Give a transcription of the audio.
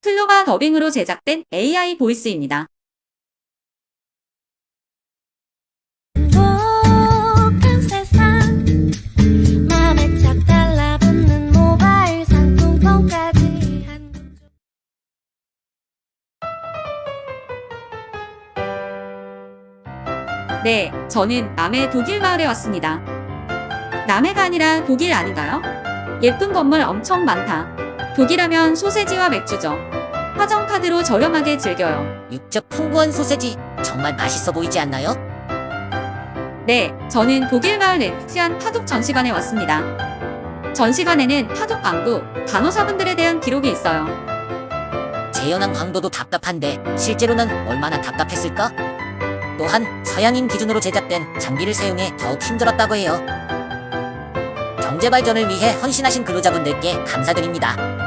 클로바 더빙으로 제작된 AI 보이스입니다. 네, 저는 남해 독일 마을에 왔습니다. 남해가 아니라 독일 아닌가요? 예쁜 건물 엄청 많다. 독일하면 소세지와 맥주죠. 화정카드로 저렴하게 즐겨요. 육즙 풍부한 소세지 정말 맛있어 보이지 않나요? 네, 저는 독일 마을 네티안 파독 전시관에 왔습니다. 전시관에는 파독 광고, 간호사분들에 대한 기록이 있어요. 재현한 강도도 답답한데 실제로는 얼마나 답답했을까? 또한 서양인 기준으로 제작된 장비를 사용해 더욱 힘들었다고 해요. 경제 발전을 위해 헌신하신 근로자분들께 감사드립니다.